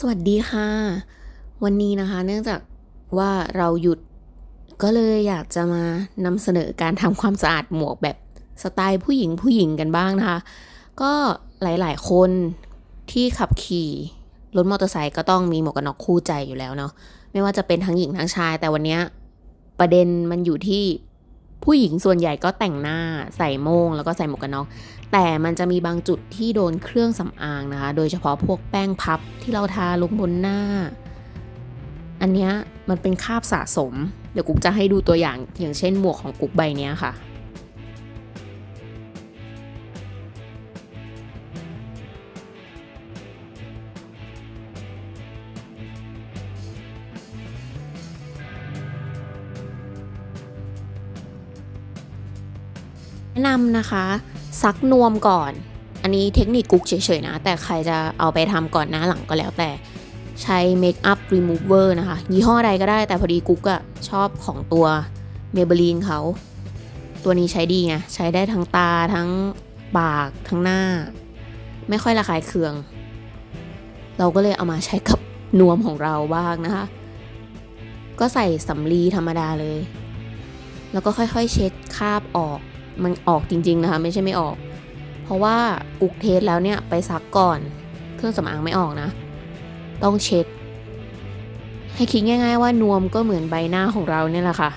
สวัสดีค่ะ วันนี้นะคะ เนื่องจากว่าเราหยุดก็เลยอยากจะมานำเสนอการทำความสะอาดหมวกแบบสไตล์ผู้หญิงผู้หญิงกันบ้างนะคะ ก็หลายๆ คนที่ขับขี่รถมอเตอร์ไซค์ก็ต้องมีหมวกกันน็อกคู่ใจอยู่แล้วเนาะไม่ว่าจะเป็นทั้งหญิงทั้งชาย แต่วันนี้ประเด็นมันอยู่ที่ ผู้หญิงส่วนใหญ่ก็แต่งหน้าใส่โมงแล้วก็ใส่หมวกกันน็อก แต่มันจะมีบางจุดที่โดนเครื่องสำอางนะคะ โดยเฉพาะพวกแป้งพับที่เราทาลงบนหน้า อันเนี้ยมันเป็นคราบสะสม เดี๋ยวกุ๊กจะให้ดูตัวอย่างอย่างเช่นหมวกของกุ๊กใบเนี้ยค่ะ แนะนำนะคะ ซักนวมก่อน อันนี้เทคนิคกุ๊กเฉยๆนะ แต่ใครจะเอาไปทำก่อนหน้าหลังก็แล้วแต่ใช้เมคอัพรีมูเวอร์นะคะ ยี่ห้อใดก็ได้แต่พอดีกุ๊กอะชอบของตัวเมเบลีนเขา ตัวนี้ใช้ดีไง ใช้ได้ทั้งตาทั้งปากทั้งหน้า ไม่ค่อยระคายเคือง เราก็เลยเอามาใช้กับนวมของเราบ้างนะคะ ก็ใส่สำลีธรรมดาเลย แล้วก็ค่อยๆเช็ดคราบออก มันออกจริง ๆ นะคะ ไม่ใช่ไม่ออก เพราะว่ากุกเทสแล้วเนี่ยไปซักก่อน เครื่องสำอางไม่ออกนะ ต้องเช็ด ให้คิดง่ายๆว่านวมก็เหมือนใบหน้าของเราเนี่ยแหละค่ะ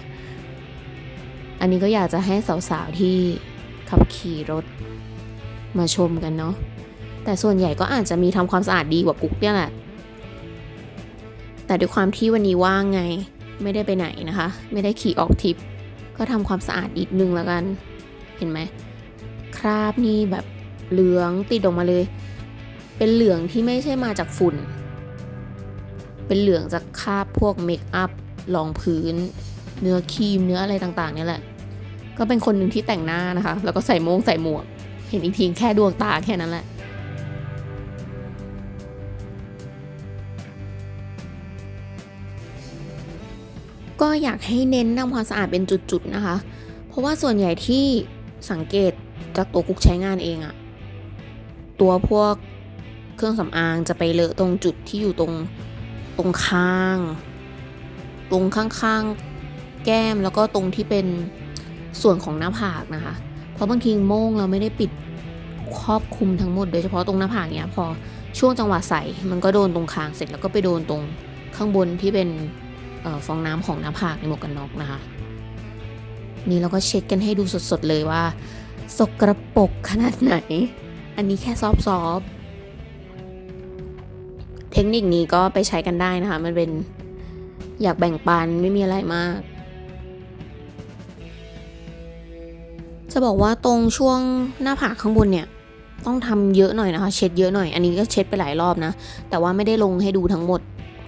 อันนี้ก็อยากจะให้สาวๆที่ขับขี่รถมาชมกันเนาะแต่ส่วนใหญ่ก็อาจจะมีทำความสะอาดดีกว่ากุ๊กเนี่ยแหละ แต่ด้วยความที่วันนี้ว่างไง ไม่ได้ไปไหนนะคะ ไม่ได้ขี่ออกทริป ก็ทำความสะอาดอีกนึงแล้วกัน เห็นไหมคราบนี่แบบเหลืองติดออกมาเลย เป็นเหลืองที่ไม่ใช่มาจากฝุ่น เป็นเหลืองจากคราบพวกเมคอัพรองพื้น เนื้อครีมเนื้ออะไรต่างๆนี่แหละ ก็เป็นคนหนึ่งที่แต่งหน้านะคะ แล้วก็ใส่โมงใส่หมวก เห็นอีกทีแค่ดวงตาแค่นั้นแหละก็อยากให้เน้นทำความสะอาดเป็นจุดๆนะคะ เพราะว่าส่วนใหญ่ที่ สังเกตจากตัวกุ๊กใช้งานเองอะตัวพวกเครื่องสำอางจะไปเลอะตรงจุดที่อยู่ตรงตรงคาง ตรงข้างๆแก้มแล้วก็ตรงที่เป็นส่วนของหน้าผากนะคะ เพราะบางทีโม่งเราไม่ได้ปิดครอบคลุมทั้งหมดโดยเฉพาะตรงหน้าผากเนี้ยพอช่วงจังหวะใส่มันก็โดนตรงคางเสร็จแล้วก็ไปโดนตรงข้างบนที่เป็นออฟองน้ำของหน้าผากในหมวกกันน็อกนะคะ นี่เราก็เช็ดกันให้ดูสดๆเลยว่า สกรปรกขนาดไหน อันนี้แค่ซอฟต์ๆเทคนิคนี้ก็ไปใช้กันได้นะคะ มันเป็นอยากแบ่งปันไม่มีอะไรมาก จะบอกว่าตรงช่วงหน้าผากข้างบนเนี่ยต้องทำเยอะหน่อยนะคะ เช็ดเยอะหน่อย อันนี้ก็เช็ดไปหลายรอบนะ แต่ว่าไม่ได้ลงให้ดูทั้งหมด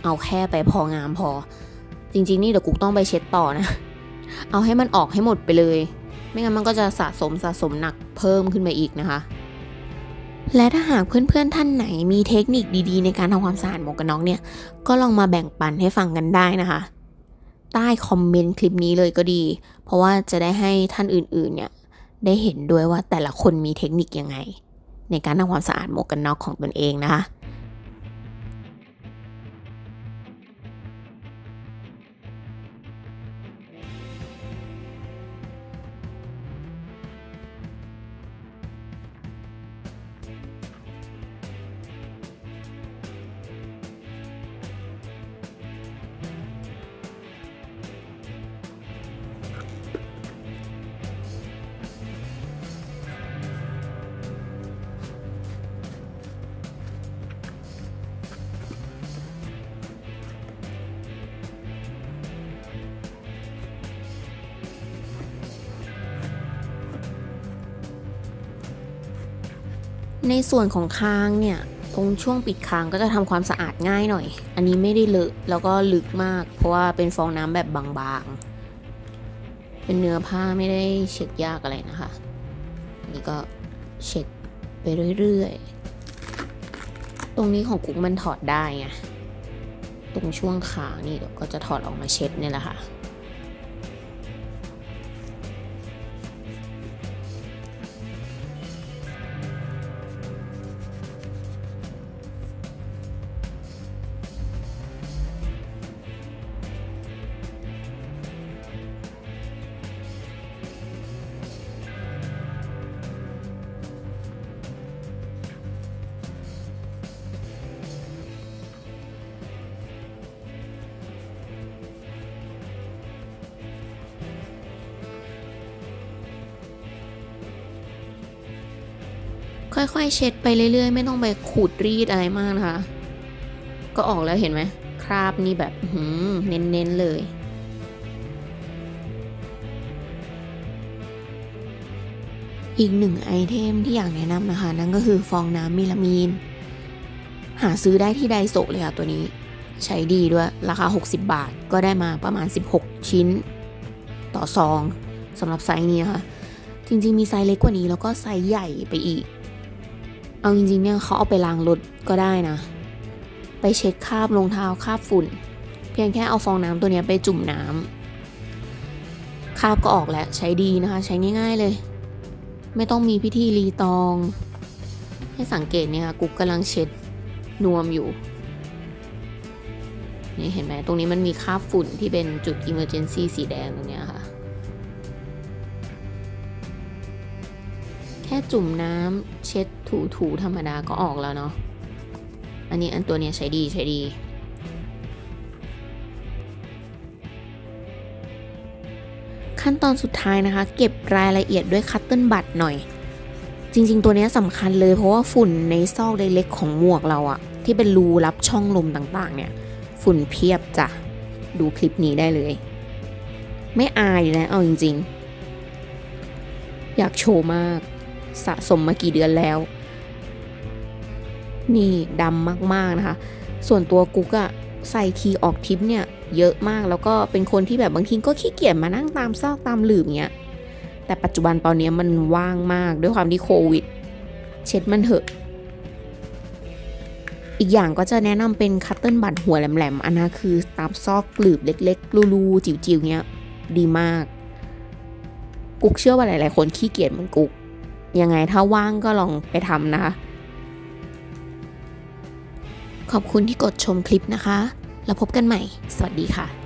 เอาแค่ไปพองามพอ จริงๆนี่เดี๋ยวกุ๊กต้องไปเช็ดต่อนะ เอาให้มันออกให้หมดไปเลย ไม่งั้นมันก็จะสะสมสะสมหนักเพิ่มขึ้นไปอีกนะคะ และถ้าหากเพื่อนๆท่านไหนมีเทคนิคดีๆ ในการทำความสะอาดหมวกกันน็อกเนี่ย ก็ลองมาแบ่งปันให้ฟังกันได้นะคะ ใต้คอมเมนต์คลิปนี้เลยก็ดี เพราะว่าจะได้ให้ท่านอื่นๆเนี่ยได้เห็นด้วยว่าแต่ละคนมีเทคนิคยังไง ในการทำความสะอาดหมวกกันน็อกของตนเองนะคะ ในส่วนของคางเนี่ยตรงช่วงปิดคางก็จะทำความสะอาดง่ายหน่อย อันนี้ไม่ได้เลอะแล้วก็ลึกมาก เพราะว่าเป็นฟองน้ำแบบบางๆ เป็นเนื้อผ้าไม่ได้เช็ดยากอะไรนะคะ นี่ก็เช็ดไปเรื่อยๆ ตรงนี้ของกุ๊กมันถอดได้ไง ตรงช่วงขานี่เดี๋ยวก็จะถอดออกมาเช็ดเนี่ยแหละค่ะ ค่อยๆ เช็ดไปเรื่อยๆ ไม่ต้องไปขูดรีดอะไรมากนะคะ ก็ออกแล้วเห็นไหมคราบนี่แบบเน้นๆเลยอีกหนึ่งไอเทมที่อยากแนะนำนะคะ นั่นก็คือฟองน้ำเมลามีน หาซื้อได้ที่ไดโซเลยค่ะตัวนี้ ใช้ดีด้วยราคา 60 บาทก็ได้มาประมาณ 16 ชิ้น ต่อซองสำหรับไซส์นี้นะคะ จริงๆมีไซส์เล็กกว่านี้แล้วก็ไซส์ใหญ่ไปอีก เอาจริงๆเนี่ยเขาเอาไปล้างรถก็ได้นะ ไปเช็ดคราบรองเท้าคราบฝุ่น เพียงแค่เอาฟองน้ำตัวนี้ไปจุ่มน้ำคราบก็ออกแล้วใช้ดีนะคะ ใช้ง่าย ๆเลย ไม่ต้องมีพิธีรีตอง ให้สังเกตเนี่ยค่ะกุ๊กกำลังเช็ดนวมอยู่นี่เห็นไหมตรงนี้มันมีคราบฝุ่นที่เป็นจุด emergency สีแดงตรงนี้ค่ะ จุ่มน้ำเช็ดถูถูๆธรรมดาก็ออกแล้วเนาะ อันนี้อันตัวเนี้ยใช้ดีใช้ดีขั้นตอนสุดท้ายนะคะ เก็บรายละเอียดด้วยคัตเติลบัตหน่อย จริง ๆ ตัวนี้สำคัญเลยเพราะว่าฝุ่นในซอกเล็กๆของหมวกเราอะที่เป็นรูรับช่องลมต่างๆ เนี่ย ฝุ่นเพียบจ้ะ ดูคลิปนี้ได้เลย ไม่อายนะเอาจริง ๆ อยากโชว์มาก สะสมมากี่เดือนแล้ว นี่ดำมากๆนะคะ ส่วนตัวกุ๊กอะใส่ทีออกทิปเนี่ยเยอะมากแล้วก็เป็นคนที่แบบบางทีก็ขี้เกียจมานั่งตามซอกตามหลืบเงี้ยแต่ปัจจุบันตอนนี้มันว่างมากด้วยความที่โควิด เช็ดมันเถอะ อีกอย่างก็จะแนะนำเป็นคัตเติลบัตหัวแหลมๆ อันนั้นคือตามซอกกลืบเล็กๆรูๆจิ๋วๆเงี้ยดีมาก กุ๊กเชื่อว่าหลายๆ คนขี้เกียจเหมือนกุ๊ก ยังไงถ้าว่างก็ลองไปทำนะคะ ขอบคุณที่กดชมคลิปนะคะ แล้วพบกันใหม่ สวัสดีค่ะ